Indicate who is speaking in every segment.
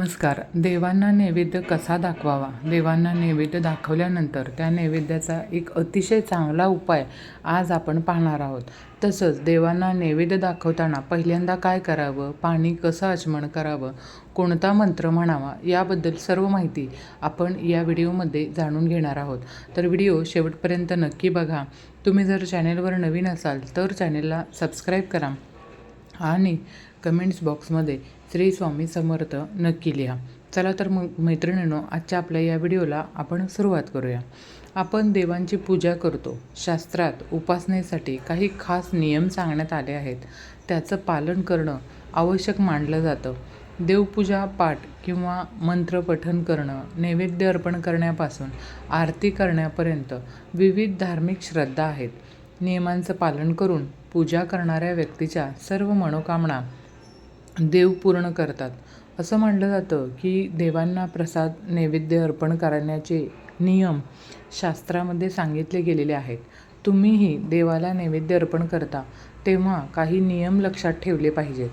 Speaker 1: नमस्कार. देवांना नैवेद्य कसा दाखवावा? देवांना नैवेद्य दाखवल्यानंतर त्या नैवेद्याचा एक अतिशय चांगला उपाय आज आपण पाहणार आहोत. तसंच देवांना नैवेद्य दाखवताना पहिल्यांदा काय करावं? पाणी कसं आचमन करावं? कोणता मंत्र म्हणावा? याबद्दल सर्व माहिती आपण या व्हिडिओमध्ये जाणून घेणार आहोत. तर व्हिडिओ शेवटपर्यंत नक्की बघा. तुम्ही जर चॅनेलवर नवीन असाल तर चॅनेलला सबस्क्राईब करा. आणि कमेंट्स बॉक्समध्ये श्री स्वामी समर्थ नक्की लिहा. चला तर मग मैत्रिणींनो आजच्या आपल्या या व्हिडिओला आपण सुरुवात करूया. आपण देवांची पूजा करतो. शास्त्रात उपासनेसाठी काही खास नियम सांगण्यात आले आहेत. त्याचं पालन करणं आवश्यक मानलं जातं. देवपूजा पाठ किंवा मंत्र पठन करणं नैवेद्य अर्पण करण्यापासून आरती करण्यापर्यंत विविध धार्मिक श्रद्धा आहेत. नियमांचं पालन करून पूजा करणाऱ्या व्यक्तीच्या सर्व मनोकामना देव पूर्ण करतात. असं म्हणलं जातं की देवांना प्रसाद नैवेद्य अर्पण करण्याचे नियम शास्त्रामध्ये सांगितले गेलेले आहेत. तुम्हीही देवाला नैवेद्य अर्पण करता तेव्हा काही नियम लक्षात ठेवले पाहिजेत.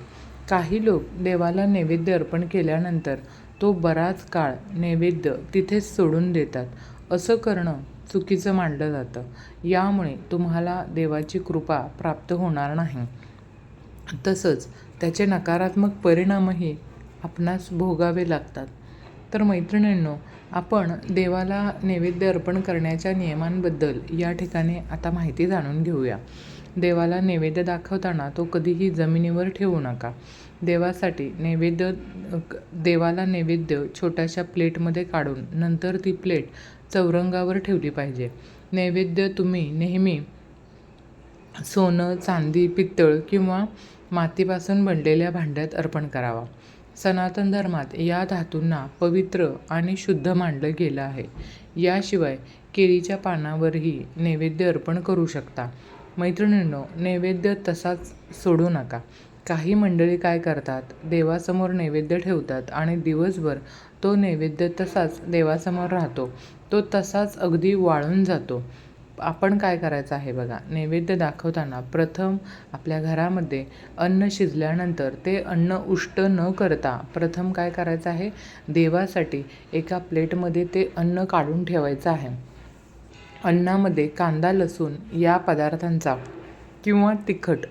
Speaker 1: काही लोक देवाला नैवेद्य अर्पण केल्यानंतर तो बराच काळ नैवेद्य तिथेच सोडून देतात. असं करणं चुकीचं मानलं जातं. यामुळे तुम्हाला देवाची कृपा प्राप्त होणार नाही. तसंच त्याचे नकारात्मक परिणामही आपणास भोगावे लागतात. तर मैत्रिणींनो आपण देवाला नैवेद्य अर्पण करण्याच्या नियमांबद्दल या ठिकाणी आता माहिती जाणून घेऊया. देवाला नैवेद्य दाखवताना तो कधीही जमिनीवर ठेवू नका. देवासाठी नैवेद्य देवाला नैवेद्य छोट्याशा प्लेटमध्ये काढून नंतर ती प्लेट चौरंगावर ठेवली पाहिजे. नैवेद्य तुम्ही नेहमी सोनं चांदी पित्तळ किंवा मातीपासून बनलेल्या भांड्यात अर्पण करावा. सनातन धर्मात या धातूंना पवित्र आणि शुद्ध मानलं गेलं आहे. याशिवाय केळीच्या पानावरही नैवेद्य अर्पण करू शकता. मैत्रिणींनो नैवेद्य तसाच सोडू नका. काही मंडळी काय करतात? देवासमोर नैवेद्य ठेवतात आणि दिवसभर तो नैवेद्य तसाच देवासमोर राहतो. तो तसाच अगदी वाळून जातो. आपण काय करायचं आहे बघा? नैवेद्य दाखवताना प्रथम आपल्या घरामध्ये अन्न शिजल्यानंतर ते अन्न उष्ट न करता प्रथम काय करायचं आहे? देवासाठी एका प्लेटमध्ये ते अन्न काढून ठेवायचं आहे. अन्नामध्ये कांदा लसूण या पदार्थांचा किंवा तिखट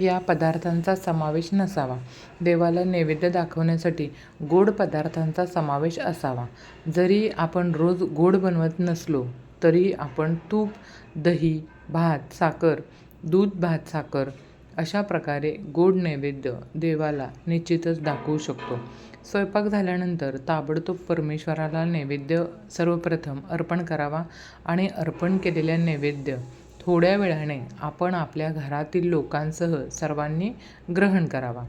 Speaker 1: या पदार्थांचा समावेश नसावा. देवाला नैवेद्य दाखवण्यासाठी गोड पदार्थांचा समावेश असावा. जरी आपण रोज गोड बनवत नसलो तरी आपण तूप दही भात साखर दूध भात साखर अशा प्रकारे गोड नैवेद्य देवाला निश्चितच दाखवू शकतो. स्वयंपाक झाल्यानंतर ताबडतोब परमेश्वराला नैवेद्य सर्वप्रथम अर्पण करावा आणि अर्पण केलेल्या नैवेद्य थोड्या वेळाने आपण आपल्या घरातील लोकांसह सर्वांनी ग्रहण करावा.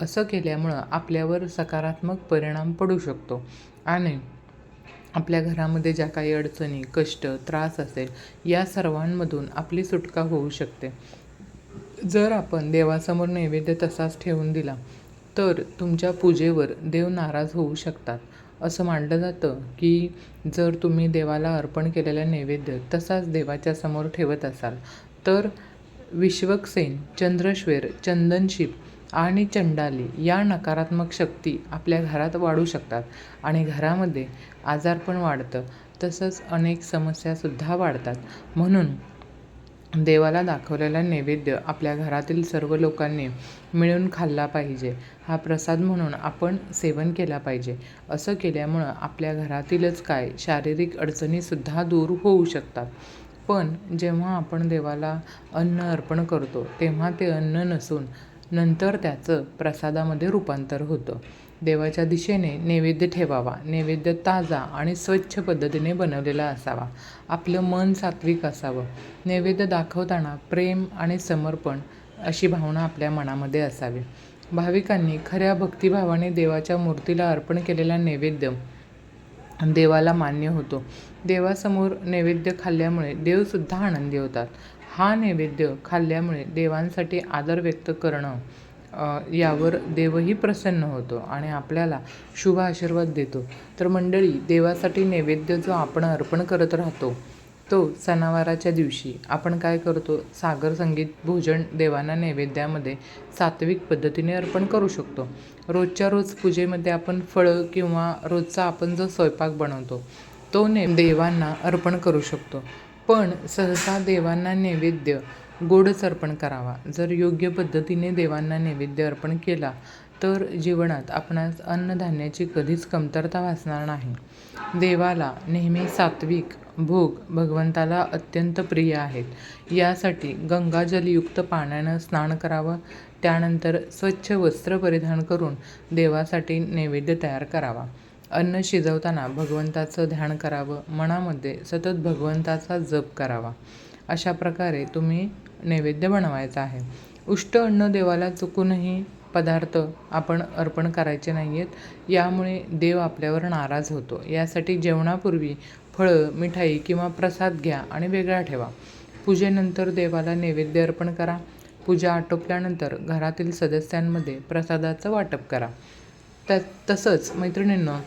Speaker 1: असं केल्यामुळं आपल्यावर सकारात्मक परिणाम पडू शकतो. आणि आपल्या घरामध्ये ज्या काही अडचणी कष्ट त्रास असेल या सर्वांमधून आपली सुटका होऊ शकते. जर आपण देवासमोर नैवेद्य तसाच ठेवून दिला तर तुमच्या पूजेवर देव नाराज होऊ शकतात. असं मानलं जातं की जर तुम्ही देवाला अर्पण केलेला नैवेद्य तसाच देवाच्या समोर ठेवत असाल तर विश्वकसेन चंद्रश्वेर चंदनशिप आणि चंडाली या नकारात्मक शक्ती आपल्या घरात वाढू शकतात आणि घरामध्ये आजारपण वाढतं. तसंच अनेक समस्यासुद्धा वाढतात. म्हणून देवाला दाखवलेला नैवेद्य आपल्या घरातील सर्व लोकांनी मिळून खाल्ला पाहिजे. हा प्रसाद म्हणून आपण सेवन केला पाहिजे. असं केल्यामुळं आपल्या घरातीलच काय शारीरिक अडचणीसुद्धा दूर होऊ शकतात. पण जेव्हा आपण देवाला अन्न अर्पण करतो तेव्हा ते अन्न नसून नंतर त्याचं प्रसादामध्ये रूपांतर होतं. देवाच्या दिशेने नैवेद्य ठेवावा नैवेद्य ताजा आणि स्वच्छ पद्धतीने बनवलेला असावा. आपलं मन सात्विक असावं. नैवेद्य दाखवताना प्रेम आणि समर्पण अशी भावना आपल्या मनामध्ये असावी. भाविकांनी खऱ्या भक्तिभावाने देवाच्या मूर्तीला अर्पण केलेला नैवेद्य देवाला मान्य होतो. देवासमोर नैवेद्य खाल्ल्यामुळे देवसुद्धा आनंदी होतात. हा नैवेद्य खाल्ल्यामुळे देवांसाठी आदर व्यक्त करणं यावर देवही प्रसन्न होतो आणि आपल्याला शुभ आशीर्वाद देतो. तर मंडळी देवासाठी नैवेद्य जो आपण अर्पण करत राहतो तो सणावाराच्या दिवशी आपण काय करतो? सागर संगीत भोजन देवांना नैवेद्यामध्ये सात्विक पद्धतीने अर्पण करू शकतो. रोजच्या रोज पूजेमध्ये आपण फळं किंवा रोजचा आपण जो स्वयंपाक बनवतो तो ने देवांना अर्पण करू शकतो. पण सहसा देवांना नैवेद्य गोडच अर्पण करावा. जर योग्य पद्धतीने देवांना नैवेद्य अर्पण केला तर जीवनात आपणास अन्नधान्याची कधीच कमतरता भासणार नाही. देवाला नेहमी सात्विक भोग भगवंताला अत्यंत प्रिय आहेत. यासाठी गंगाजलयुक्त पाण्यानं स्नान करावं त्यानंतर स्वच्छ वस्त्र परिधान करून देवासाठी नैवेद्य तयार करावा. अन्न शिजवताना भगवंताचं ध्यान करावं मनामध्ये सतत भगवंताचा जप करावा. अशा प्रकारे तुम्ही नैवेद्य बनवायचा आहे. उष्ट अन्न देवाला चुकूनही पदार्थ आपण अर्पण करायचे नाही आहेत यामुळे देव आपल्यावर नाराज होतो. यासाठी जेवणापूर्वी फळं मिठाई किंवा प्रसाद घ्या आणि वेगळा ठेवा. पूजेनंतर देवाला नैवेद्य अर्पण करा. पूजा आटोपल्यानंतर घरातील सदस्यांमध्ये प्रसादाचं वाटप करा. त्या तसंच मैत्रिणींना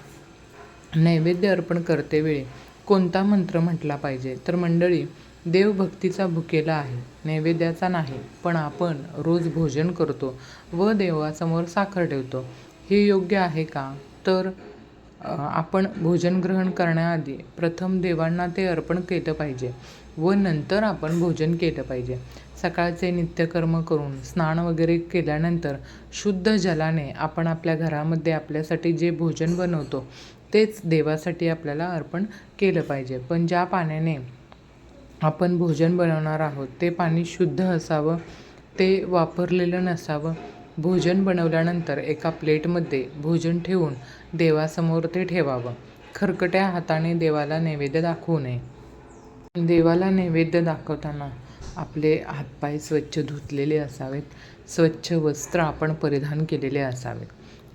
Speaker 1: नैवेद्य अर्पण करतेवेळी कोणता मंत्र म्हटला पाहिजे? तर मंडळी देवभक्तीचा भुकेला आहे. नैवेद्याचा नाही पण आपण रोज भोजन करतो व देवासमोर साखर ठेवतो. हे योग्य आहे का? तर आपण भोजन ग्रहण करण्याआधी प्रथम देवांना ते अर्पण केलं पाहिजे व नंतर आपण भोजन केलं पाहिजे. सकाळचे नित्यकर्म करून स्नान वगैरे केल्यानंतर शुद्ध जलाने आपण आपल्या घरामध्ये आपल्यासाठी जे भोजन बनवतो तेच देवासाठी आपल्याला अर्पण केलं पाहिजे. पण ज्या पाण्याने आपण भोजन बनवणार आहोत. ते पाणी शुद्ध असावं ते वापरलेलं नसावं. भोजन बनवल्यानंतर एका प्लेटमध्ये भोजन ठेवून देवासमोर ते ठेवावं. खरकट्या हाताने देवाला नैवेद्य दाखवू नये. देवाला नैवेद्य दाखवताना आपले हातपाय स्वच्छ धुतलेले असावेत. स्वच्छ वस्त्र आपण परिधान केलेले असावेत.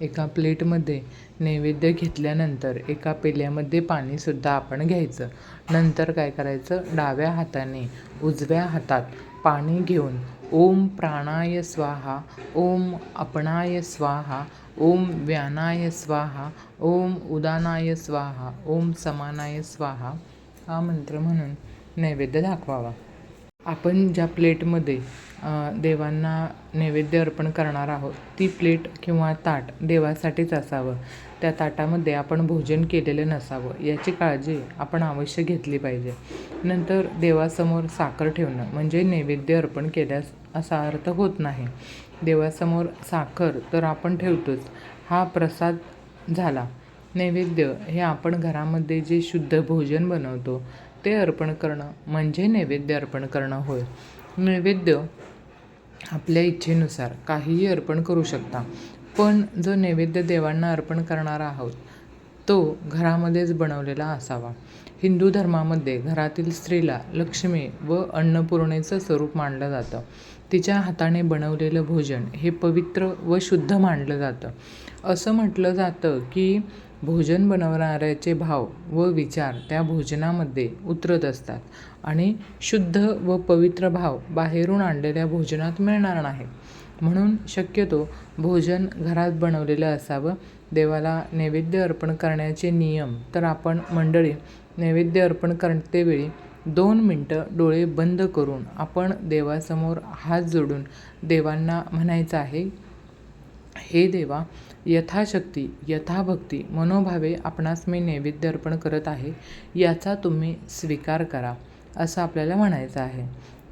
Speaker 1: एका प्लेटमध्ये नैवेद्य घेतल्यानंतर एका पेल्यामध्ये पाणीसुद्धा आपण घ्यायचं. नंतर काय करायचं? डाव्या हाताने उजव्या हातात पाणी घेऊन ओम प्राणाय स्वाहा ओम अपणाय स्वाहा ओम व्यानाय स्वाहा ओम उदानाय स्वाहा ओम समानाय स्वाहा हा मंत्र म्हणून नैवेद्य दाखवावा. आपण ज्या प्लेटमध्ये देवांना नैवेद्य अर्पण करणार आहोत ती प्लेट किंवा ताट देवासाठीच असावं. त्या ताटामध्ये आपण भोजन केलेलं नसावं याची काळजी आपण अवश्य घेतली पाहिजे. नंतर देवासमोर साखर ठेवणं म्हणजे नैवेद्य अर्पण केल्यास असा अर्थ होत नाही. देवासमोर साखर तर आपण ठेवतोच. हा प्रसाद झाला. नैवेद्य हे आपण घरामध्ये जे शुद्ध भोजन बनवतो ते अर्पण करणं म्हणजे नैवेद्य अर्पण करणं होय. नैवेद्य आपल्या इच्छेनुसार काहीही अर्पण करू शकता. पण जो नैवेद्य देवांना अर्पण करणार आहोत तो घरामध्येच बनवलेला असावा. हिंदू धर्मामध्ये घरातील स्त्रीला लक्ष्मी व अन्नपूर्णेचं स्वरूप मानलं जातं. तिच्या हाताने बनवलेलं भोजन हे पवित्र व शुद्ध मानलं जातं. असं म्हटलं जातं की भोजन बनवणाऱ्याचे भाव व विचार त्या भोजनामध्ये उतरत असतात आणि शुद्ध व पवित्र भाव बाहेरून आणलेल्या भोजनात मिळणार नाही. म्हणून शक्यतो भोजन घरात बनवलेलं असावं. देवाला नैवेद्य अर्पण करण्याचे नियम तर आपण मंडळी नैवेद्य अर्पण करतेवेळी दोन मिनटं डोळे बंद करून आपण देवासमोर हात जोडून देवांना म्हणायचं आहे हे देवा यथाशक्ती यथाभक्ती मनोभावे आपणास मी नैवेद्य अर्पण करत आहे याचा तुम्ही स्वीकार करा असं आपल्याला म्हणायचं आहे.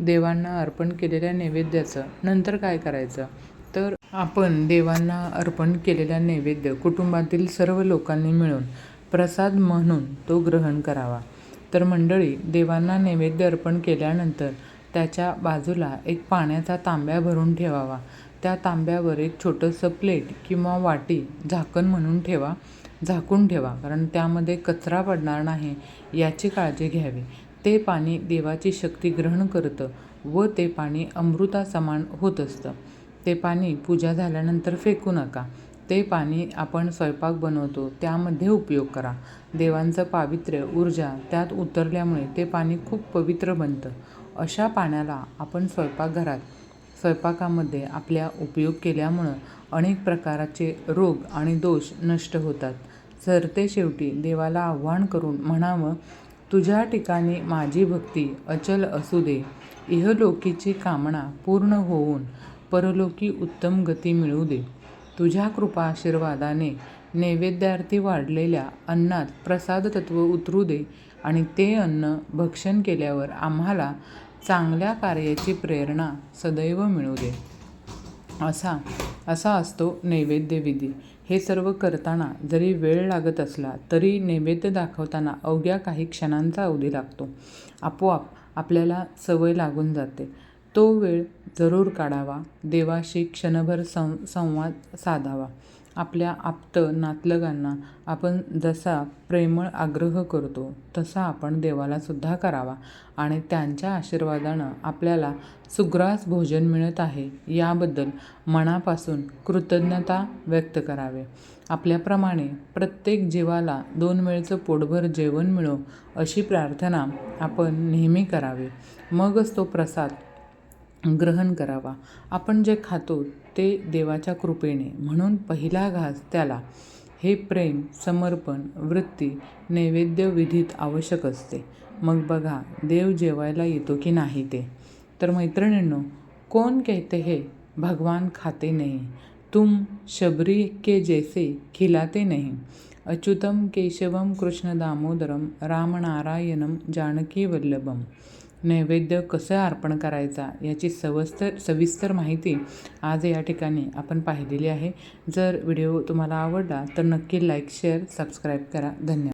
Speaker 1: देवांना अर्पण केलेल्या नैवेद्याचं नंतर काय करायचं? तर आपण देवांना अर्पण केलेल्या नैवेद्य कुटुंबातील सर्व लोकांनी मिळून प्रसाद म्हणून तो ग्रहण करावा. तर मंडळी देवांना नैवेद्य अर्पण केल्यानंतर त्याच्या बाजूला एक पाण्याचा तांब्या भरून ठेवावा. त्या तांब्यावर एक छोटंसं प्लेट किंवा वाटी झाकण म्हणून ठेवा झाकून ठेवा कारण त्यामध्ये कचरा पडणार नाही याची काळजी घ्यावी. ते पाणी देवाची शक्ती ग्रहण करतं व ते पाणी अमृतासमान होत असतं. ते पाणी पूजा झाल्यानंतर फेकू नका. ते पाणी आपण स्वयंपाक बनवतो त्यामध्ये उपयोग करा. देवांचं पावित्र्य ऊर्जा त्यात उतरल्यामुळे ते पाणी खूप पवित्र बनतं. अशा पाण्याला आपण स्वयंपाकघरात स्वयंपाकामध्ये आपल्या उपयोग केल्यामुळं अनेक प्रकारचे रोग आणि दोष नष्ट होतात. सरते शेवटी देवाला आव्हान करून म्हणावं तुझ्या ठिकाणी माझी भक्ती अचल असू दे. इहलोकीची कामना पूर्ण होऊन परलोकी उत्तम गती मिळू दे. तुझ्या कृपा आशीर्वादाने नैवेद्यार्थी वाढलेल्या अन्नात प्रसाद तत्व उतरू दे आणि ते अन्न भक्षण केल्यावर आम्हाला चांगल्या कार्याची प्रेरणा सदैव मिळू दे. असा असा असतो नैवेद्यविधी. हे सर्व करताना जरी वेळ लागत असला तरी नैवेद्य दाखवताना अवघ्या काही क्षणांचा अवधी लागतो. आपोआप आपल्याला सवय लागून जाते. तो वेळ जरूर काढावा. देवाशी क्षणभर सं संवाद साधावा. आपल्या आप्त नातलगांना आपण जसा प्रेमळ आग्रह करतो तसा आपण देवालासुद्धा करावा आणि त्यांच्या आशीर्वादानं आपल्याला सुग्रास भोजन मिळत आहे याबद्दल मनापासून कृतज्ञता व्यक्त करावे. आपल्याप्रमाणे प्रत्येक जीवाला दोन वेळचं पोटभर जेवण मिळो अशी प्रार्थना आपण नेहमी करावी. मगच तो प्रसाद ग्रहण करावा. आपण जे खातो ते देवाच्या कृपेने. म्हणून पहिला घास त्याला. हे प्रेम समर्पण वृत्ती नैवेद्य विधीत आवश्यक असते. मग बघा देव जेवायला येतो की नाही ते? तर मैत्रिणींनो कोण कहते है? भगवान खाते नहीं. तुम शबरी के जैसे खिलाते नहीं. अच्युतम केशवम कृष्ण दामोदरम रामनारायणम जानकी वल्लभम. नैवेद्य कसं अर्पण करायचा याची सवस्तर सविस्तर माहिती आज या ठिकाणी आपण पाहिलेली आहे. जर व्हिडिओ तुम्हाला आवडला तर नक्की लाईक शेअर सबस्क्राईब करा. धन्यवाद.